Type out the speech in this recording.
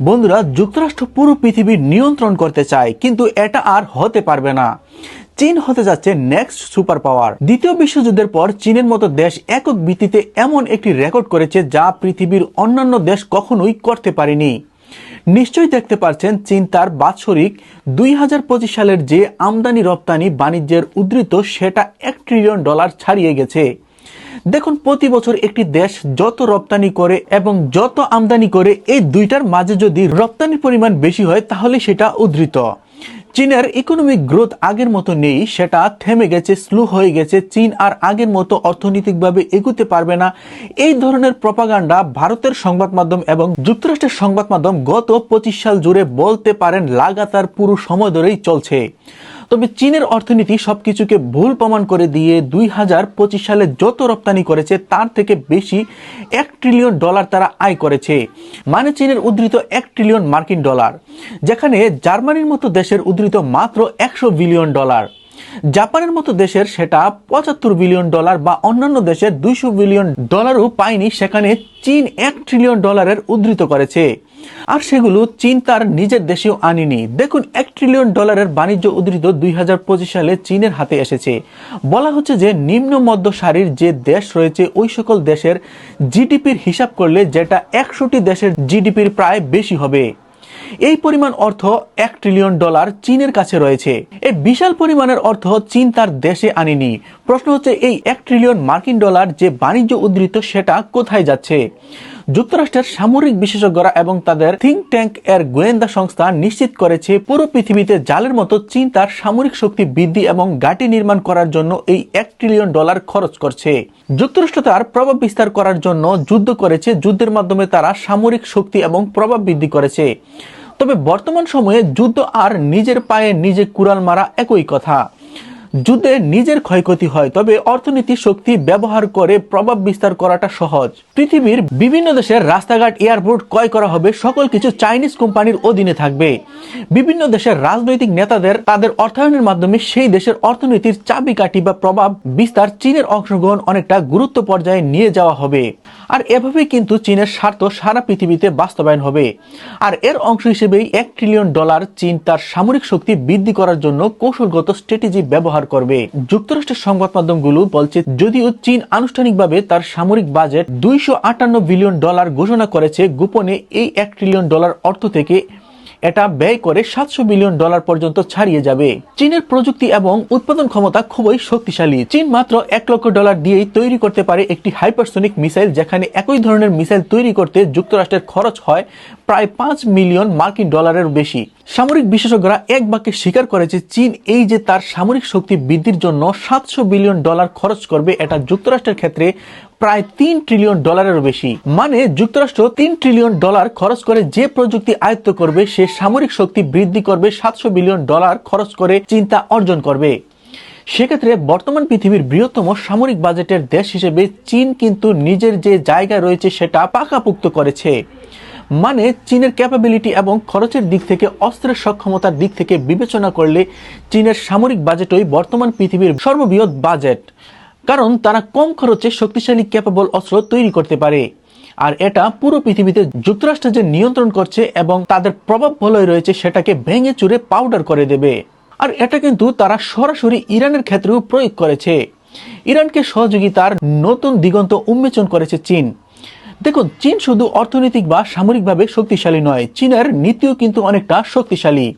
বন্ধুরা, যুক্তরাষ্ট্র পুরো পৃথিবীর নিয়ন্ত্রণ করতে চায়, কিন্তু এটা আর হতে পারবে না। চীন হতে যাচ্ছে নেক্সট সুপার পাওয়ার দ্বিতীয় বিশ্বযুদ্ধের পর চীনের মতো দেশ একক ভিত্তিতে এমন একটি রেকর্ড করেছে যা পৃথিবীর অন্যান্য দেশ কখনোই করতে পারেনি। নিশ্চয়ই দেখতে পাচ্ছেন চীন তার বাৎসরিক দুই হাজার পঁচিশ সালের যে আমদানি রপ্তানি বাণিজ্যের উদ্ধৃত, সেটা এক ট্রিলিয়ন ডলার ছাড়িয়ে গেছে। দেখুন, প্রতি বছর একটি দেশ যত রপ্তানি করে এবং যত আমদানি করে, এই দুইটার মাঝে যদি রপ্তানির পরিমাণ বেশি হয়, তাহলে সেটা উদ্ধৃত। চীনের ইকোনমিক গ্রোথ আগের মতো নেই, সেটা থেমে গেছে স্লো হয়ে গেছে। চীন আর আগের মতো অর্থনৈতিকভাবে এগুতে পারবে না। এই ধরনের প্রপাগান্ডা ভারতের সংবাদ মাধ্যম এবং যুক্তরাষ্ট্রের সংবাদ মাধ্যম গত পঁচিশ সাল জুড়ে বলতে পারেন, লাগাতার পুরো সময় ধরেই চলছে। তবে চীনের অর্থনীতি সবকিছুকে ভুল প্রমাণ করে দিয়ে দুই হাজার পঁচিশ সালে যত রপ্তানি করেছে, তার থেকে বেশি এক ট্রিলিয়ন ডলার তারা আয় করেছে। মানে চীনের উদ্ধৃত এক ট্রিলিয়ন মার্কিন ডলার, যেখানে জার্মানির মতো দেশের উদ্ধৃত মাত্র একশো বিলিয়ন ডলার। জাপানের মতো দেশের সেটা পঁচাত্তর বিলিয়ন ডলার বা অন্যান্য দেশের দুইশো বিলিয়ন ডলারও পায়নি, সেখানে চীন এক ট্রিলিয়ন ডলারের উদ্ধৃত করেছে। আর সেগুলো চীন তার নিজের দেশেও আনেনি। দেখুন, এক ট্রিলিয়ন ডলারের বাণিজ্য উদ্ধৃত দুই সালে চীনের হাতে এসেছে। বলা হচ্ছে যে নিম্ন মধ্য সারির যে দেশ রয়েছে, ওই সকল দেশের জিডিপির হিসাব করলে যেটা একশোটি দেশের জিডিপির প্রায় বেশি হবে। এই পরিমাণ অর্থ এক ট্রিলিয়ন ডলার চীনের কাছে রয়েছে। এই বিশাল পরিমাণের অর্থ চীন তার দেশে আনেনি। প্রশ্ন হচ্ছে, এই এক ট্রিলিয়ন মার্কিন ডলার যে বাণিজ্য উদ্ধৃত, সেটা কোথায় যাচ্ছে? যুক্তরাষ্ট্রের সামরিক বিশেষজ্ঞরা এবং তাদের থিঙ্ক ট্যাঙ্ক এর গোয়েন্দা সংস্থা নিশ্চিত করেছে, পুরো পৃথিবীতে জালের মতো চীন তার সামরিক শক্তি বৃদ্ধি এবং ঘাঁটি নির্মাণ করার জন্য এই এক ট্রিলিয়ন ডলার খরচ করছে। যুক্তরাষ্ট্র তার প্রভাব বিস্তার করার জন্য যুদ্ধ করেছে, যুদ্ধের মাধ্যমে তারা সামরিক শক্তি এবং প্রভাব বৃদ্ধি করেছে। তবে বর্তমান সময়ে যুদ্ধ আর নিজের পায়ে নিজে কুড়াল মারা একই কথা। যুদ্ধে নিজের ক্ষয়ক্ষতি হয়, তবে অর্থনীতি শক্তি ব্যবহার করে প্রভাব বিস্তার করাটা সহজ। পৃথিবীর বিভিন্ন দেশের রাস্তাঘাট, এয়ারপোর্ট ক্রয় করা হবে, সকল কিছু চাইনিজ কোম্পানির অধীনে থাকবে। বিভিন্ন দেশের রাজনৈতিক নেতাদের তাদের অর্থায়নের মাধ্যমে সেই দেশের অর্থনীতির চাবিকাঠি বা প্রভাব বিস্তার চীনের অংশগ্রহণ অনেকটা গুরুত্ব পর্যায়ে নিয়ে যাওয়া হবে। আর এভাবেই কিন্তু চীনের স্বার্থ সারা পৃথিবীতে বাস্তবায়ন হবে। আর এর অংশ হিসেবেই এক ট্রিলিয়ন ডলার চীন তার সামরিক শক্তি বৃদ্ধি করার জন্য কৌশলগত স্ট্র্যাটেজি ব্যবহার করবে। যুক্তরাষ্ট্রের সংবাদ মাধ্যমগুলো বলছে, যদিও চীন আনুষ্ঠানিকভাবে তার সামরিক বাজেট দুইশো আটান্ন বিলিয়ন ডলার ঘোষণা করেছে, গোপনে এই এক ট্রিলিয়ন ডলার অর্থ থেকে এটা ব্যয় করে সাতশো বিলিয়ন ডলার পর্যন্ত ছাড়িয়ে যাবে। চীনের প্রযুক্তি এবং উৎপাদন ক্ষমতা খুবই শক্তিশালী। চীন মাত্র এক লক্ষ ডলার দিয়েই তৈরি করতে পারে একটি হাইপারসোনিক মিসাইল, যেখানে একই ধরনের মিসাইল তৈরি করতে যুক্তরাষ্ট্রের খরচ হয় প্রায় পাঁচ মিলিয়ন মার্কিন ডলারের বেশি। সামরিক বিশেষজ্ঞরা এক বাক্যে স্বীকার করেছে, চীন এই যে তার সামরিক শক্তি বৃদ্ধির জন্য সাতশো বিলিয়ন ডলার খরচ করবে, এটা যুক্তরাষ্ট্রের ক্ষেত্রে প্রায় তিন ট্রিলিয়ন ডলারেরও বেশি। মানে যুক্তরাষ্ট্র তিন ট্রিলিয়ন ডলার খরচ করে যে প্রযুক্তি আয়ত্ত করবে, সে সামরিক শক্তি বৃদ্ধি করবে, সাতশো বিলিয়ন ডলার খরচ করে চিন্তা অর্জন করবে। সেক্ষেত্রে বর্তমান পৃথিবীর বৃহত্তম সামরিক বাজেটের দেশ হিসেবে চীন কিন্তু নিজের যে জায়গা রয়েছে সেটা পাকাপুক্ত করেছে। মানে চীনের ক্যাপাবিলিটি এবং খরচের দিক থেকে অস্ত্রের সক্ষমতার দিক থেকে বিবেচনা করলে চীনের সামরিক বাজেটই বর্তমান পৃথিবীর সর্ববৃহৎ বাজেট। কারণ তারা কম খরচে শক্তিশালী ক্যাপাবল অস্ত্র তৈরি করতে পারে। আর এটা পুরো পৃথিবীতে যুক্তরাষ্ট্র যে নিয়ন্ত্রণ করছে এবং তাদের প্রভাব বলয় রয়েছে, সেটাকে ভেঙে চুরে পাউডার করে দেবে। আর এটা কিন্তু তারা সরাসরি ইরানের ক্ষেত্রেও প্রয়োগ করেছে। ইরানকে সহযোগিতার নতুন দিগন্ত উন্মোচন করেছে চীন। দেখুন, চীন শুধু অর্থনৈতিক বা সামরিকভাবে শক্তিশালী নয়, চীনের নীতিও কিন্তু অনেকটা শক্তিশালী।